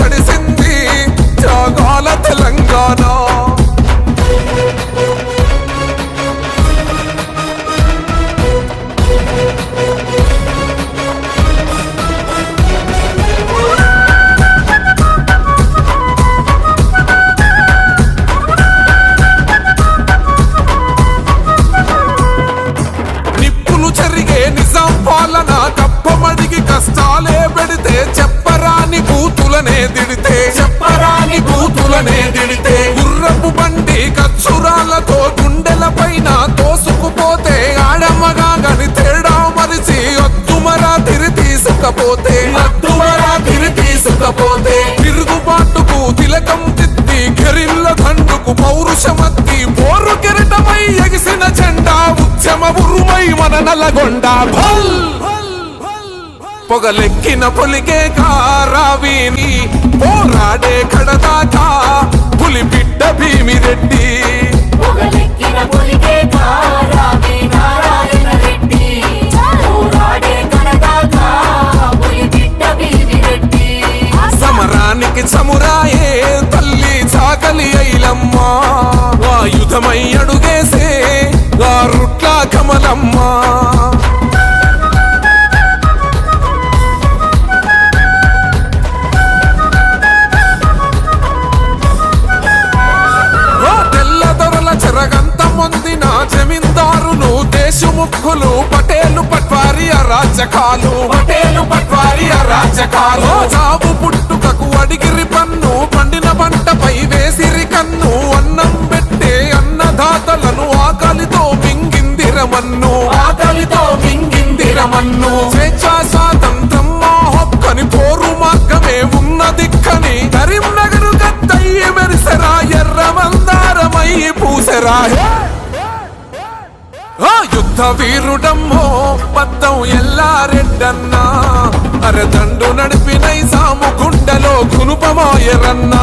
తడిసింది త్యాగాల తెలంగాణ. నిప్పులు చెరిగే నిజాం కష్టాలే పెడితే చెప్పరాని బూతులనే దిడితే చెప్పరాని బూతులనే దిడితే గుర్రపు బండి కచ్చురాలతో గుండెల పైన తోసుకుపోతే ఆడమ్మగా గని తేడా మరిచి అద్దుమరా తిరి తీసుకపోతే. అద్దుమరా తిరి తీసుకపోతే. తిరుగుబాటుకు తిలకం తిద్ది గెరిల్ల దండుకు పౌరుషమత్తి పోరు కెరటమై ఎగిసిన జెండా ఉద్యమ ఉరుమై మన నల్లగొండ. భల్! పొగలెక్కిన పొలికే కారావిని పోరాడే కడదాకా పులి బిడ్డ భీమిరెడ్డి. సమరానికి చమురాయే తల్లి చాకలి ఐలమ్మ ఆయుధమై అడుగేసే ఆ రుట్ల కమలమ్మ. పటేలు పట్వారి అరాచకాలు. పటేలు పట్వారి అరాచకాలు. చావు పుట్టుకకు అడిగిరి పన్ను పండిన పంటపై వేసిరి కన్ను. అన్నం పెట్టే అన్నదాతలను ఆకలితో మింగిందిరమన్ను ఆకలితో మింగిందిరమన్ను స్వేచ్ఛా స్వాతంత్రం మా హక్కని పోరు మార్గమే ఉన్న దిక్కని కరీంనగరు గద్దయ్యి మెరిసెరా ఎర్ర మందారమై పూసెరా. ఆ యుద్ధ వీరుడమ్మో పద్దం ఎల్లారెడ్డన్నా అరదండు నడిపినై సాము గుండెలో కునుపమోయరన్నా.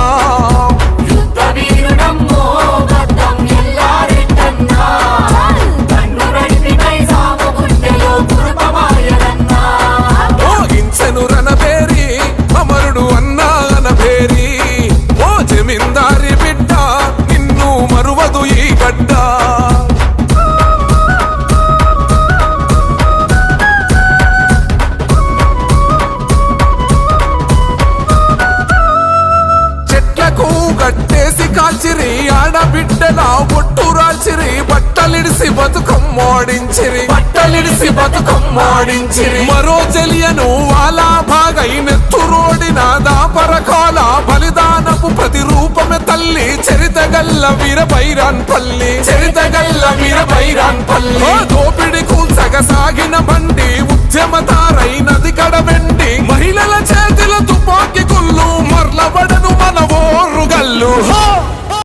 గట్టేసి ఆడబిడ్డల ఒట్టు రాల్చిరి బట్టలిడిసి బతుకమ్మోడించిరి బట్టలిడిసి బతుకమ్మోడించిరి మరో చెలియను వాలా బాగై నెత్తురోడిన దాపరకాల బలిదానపు ప్రతిరూపమే తల్లి. చరితగల్ల వీర బైరాన్ పల్లి. చరితగల్ల వీర బైరాన్ పల్లి. దోపిడి కూల్చగ సాగిన బండి.